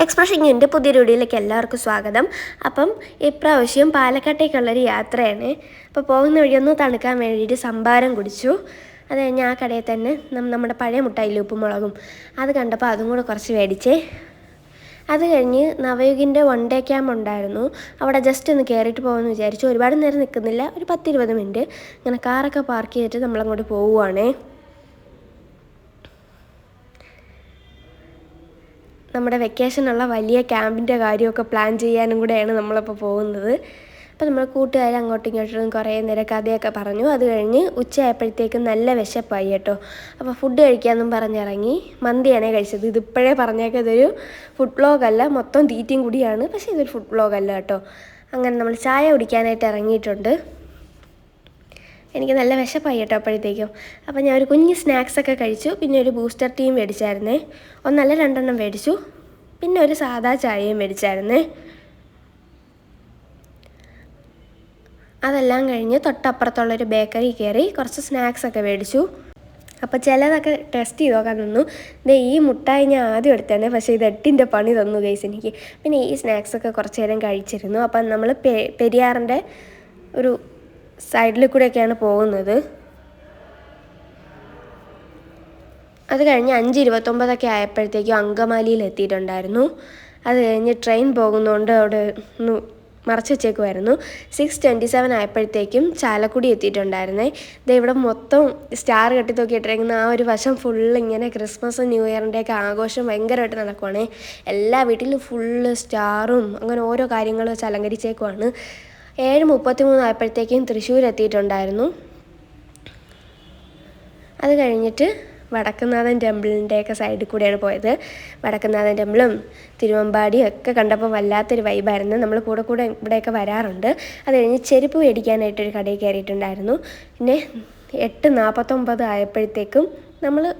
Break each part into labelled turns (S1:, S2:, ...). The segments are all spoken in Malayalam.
S1: എക്സ്പ്രഷൻ എന്റെ പുതിയ വീഡിയോയിലേക്ക് എല്ലാവർക്കും സ്വാഗതം. അപ്പം ഇപ്രാവശ്യം പാലക്കാട്ടേക്കുള്ളൊരു യാത്രയാണ്. അപ്പോൾ പോകുന്ന വഴി ഒന്ന് തണുക്കാൻ വേണ്ടിയിട്ട് സംഭാരം കുടിച്ചു. അത് കഴിഞ്ഞ് ആ കടയിൽ തന്നെ നമ്മുടെ പഴയ മുട്ടായി ഉപ്പും മുളകും. അത് കണ്ടപ്പോൾ അതും കൂടെ കുറച്ച് മേടിച്ചേ. അത് കഴിഞ്ഞ് നവയുഗിന്റെ വൺ ഡേ ക്യാമ്പ് ഉണ്ടായിരുന്നു. അവിടെ ജസ്റ്റ് ഒന്ന് കയറിയിട്ട് പോകുമെന്ന് വിചാരിച്ചു. ഒരുപാട് നേരം നിൽക്കുന്നില്ല. ഒരു പത്തിരുപത് മിനിറ്റ് ഇങ്ങനെ കാറൊക്കെ പാർക്ക് ചെയ്തിട്ട് നമ്മളങ്ങോട്ട് പോവുകയാണേ നമ്മുടെ വെക്കേഷനുള്ള വലിയ ക്യാമ്പിന്റെ കാര്യമൊക്കെ പ്ലാൻ ചെയ്യാനും കൂടെയാണ് നമ്മളിപ്പോൾ പോകുന്നത്. അപ്പോൾ നമ്മൾ കൂട്ടുകാർ അങ്ങോട്ടും ഇങ്ങോട്ടും കുറേ നേരം കഥയൊക്കെ പറഞ്ഞു. അത് കഴിഞ്ഞ് ഉച്ചയായപ്പോഴത്തേക്കും നല്ല വിശപ്പായി കേട്ടോ. അപ്പോൾ ഫുഡ് കഴിക്കാമെന്നും പറഞ്ഞിറങ്ങി. മന്തിയാണേ കഴിച്ചത്. ഇതിപ്പോഴേ പറഞ്ഞേക്കാം ഇതൊരു ഫുഡ് ബ്ലോഗല്ല മൊത്തം തീറ്റയും കൂടിയാണ്. പക്ഷേ ഇതൊരു ഫുഡ് ബ്ലോഗല്ല കേട്ടോ. അങ്ങനെ നമ്മൾ ചായ കുടിക്കാനായിട്ട് ഇറങ്ങിയിട്ടുണ്ട്. എനിക്ക് നല്ല വിശപ്പായി കേട്ടോ അപ്പോഴത്തേക്കും. അപ്പോൾ ഞാൻ ഒരു കുഞ്ഞ് സ്നാക്സൊക്കെ കഴിച്ചു. പിന്നെ ഒരു ബൂസ്റ്റർ ടീം മേടിച്ചായിരുന്നേ. ഒന്നല്ല രണ്ടെണ്ണം മേടിച്ചു. പിന്നെ ഒരു സാദാ ചായയും മേടിച്ചായിരുന്നേ. അതെല്ലാം കഴിഞ്ഞ് തൊട്ടപ്പുറത്തുള്ളൊരു ബേക്കറി കയറി കുറച്ച് സ്നാക്സൊക്കെ മേടിച്ചു. അപ്പോൾ ചിലതൊക്കെ ടെസ്റ്റ് ചെയ്ത് നോക്കാൻ നിന്നു. ദേ ഈ മുട്ടായി ഞാൻ ആദ്യം എടുത്തേനെ പക്ഷേ ഇത് എട്ടിന്റെ പണി തന്നു ഗൈസ് എനിക്ക്. പിന്നെ ഈ സ്നാക്സൊക്കെ കുറച്ച് നേരം കഴിച്ചിരുന്നു. അപ്പം നമ്മൾ പെരിയാറിന്റെ ഒരു സൈഡിൽ കൂടെയൊക്കെയാണ് പോകുന്നത്. അത് കഴിഞ്ഞ് അഞ്ച് ഇരുപത്തൊമ്പതൊക്കെ ആയപ്പോഴത്തേക്കും അങ്കമാലിയിൽ എത്തിയിട്ടുണ്ടായിരുന്നു. അത് കഴിഞ്ഞ് ട്രെയിൻ പോകുന്നതുകൊണ്ട് അവിടെ ഒന്ന് മറച്ച് വെച്ചേക്കുമായിരുന്നു സിക്സ് ട്വന്റി സെവൻ ആയപ്പോഴത്തേക്കും ചാലക്കുടി എത്തിയിട്ടുണ്ടായിരുന്നേ. ദേ ഇവിടെ മൊത്തം സ്റ്റാർ കെട്ടി തൂക്കിയിട്ടിരിക്കുന്ന ആ ഒരു വശം ഫുള്ള് ഇങ്ങനെ ക്രിസ്മസും ന്യൂ ഇയറിന്റെയൊക്കെ ആഘോഷം ഭയങ്കരമായിട്ട് നടക്കുവാണേ. എല്ലാ വീട്ടിലും ഫുള്ള് സ്റ്റാറും അങ്ങനെ ഓരോ കാര്യങ്ങളും വെച്ച് അലങ്കരിച്ചേക്കുവാണ്. ഏഴ് മുപ്പത്തി മൂന്നായപ്പോഴത്തേക്കും തൃശ്ശൂർ എത്തിയിട്ടുണ്ടായിരുന്നു. അത് കഴിഞ്ഞിട്ട് വടക്കുന്നാഥൻ ടെമ്പിളിന്റെയൊക്കെ സൈഡിൽ കൂടെയാണ് പോയത്. വടക്കുന്നാഥൻ ടെമ്പിളും തിരുവമ്പാടിയും ഒക്കെ കണ്ടപ്പോൾ വല്ലാത്തൊരു വൈബായിരുന്നു നമ്മൾ കൂടെ കൂടെ ഇവിടെയൊക്കെ വരാറുണ്ട്. അത് കഴിഞ്ഞ് ചെരുപ്പ് മേടിക്കാനായിട്ടൊരു കടയിൽ കയറിയിട്ടുണ്ടായിരുന്നു. പിന്നെ എട്ട് നാൽപ്പത്തൊമ്പത് ആയപ്പോഴത്തേക്കും നമ്മൾ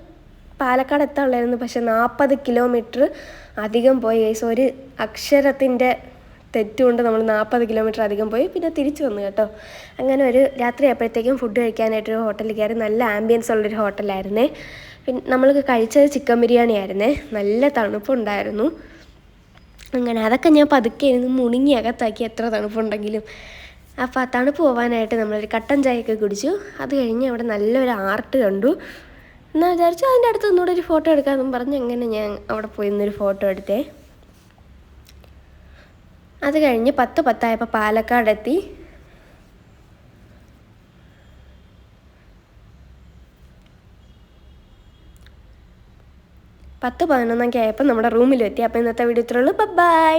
S1: പാലക്കാട് എത്താനുള്ളായിരുന്നു പക്ഷെ നാൽപ്പത് കിലോമീറ്റർ അധികം പോയി. ഒരു അക്ഷരത്തിന്റെ തെറ്റുകൊണ്ട് നമ്മൾ നാൽപ്പത് കിലോമീറ്റർ അധികം പോയി പിന്നെ തിരിച്ചു വന്നു കേട്ടോ. അങ്ങനെ ഒരു രാത്രി ആയപ്പോഴത്തേക്കും ഫുഡ് കഴിക്കാനായിട്ടൊരു ഹോട്ടലിൽ കയറി. നല്ല ആംബിയൻസ് ഉള്ളൊരു ഹോട്ടലായിരുന്നേ പിന്നെ നമ്മൾ കഴിച്ചത് ചിക്കൻ ബിരിയാണി ആയിരുന്നേ. നല്ല തണുപ്പുണ്ടായിരുന്നു. അങ്ങനെ അതൊക്കെ ഞാൻ പതുക്കെ ഇരുന്ന് മുണുങ്ങി അകത്താക്കി എത്ര തണുപ്പുണ്ടെങ്കിലും. അപ്പോൾ ആ തണുപ്പ് പോകാനായിട്ട് നമ്മളൊരു കട്ടൻ ചായയൊക്കെ കുടിച്ചു. അത് കഴിഞ്ഞ് അവിടെ നല്ലൊരു ആർട്ട് കണ്ടു. എന്നാൽ വിചാരിച്ചു അതിന്റെ അടുത്ത് ഒന്നുകൂടെ ഒരു ഫോട്ടോ എടുക്കാമെന്നും പറഞ്ഞ് അങ്ങനെ ഞാൻ അവിടെ പോയി നിന്നൊരു ഫോട്ടോ എടുത്തേ. അത് കഴിഞ്ഞ് പത്ത് പത്തായപ്പോൾ പാലക്കാടെത്തി. പത്ത് പതിനൊന്നൊക്കെ ആയപ്പോൾ നമ്മുടെ റൂമിലെത്തി. അപ്പോൾ ഇന്നത്തെ വീഡിയോ ഇത്രയുള്ളൂ ബൈ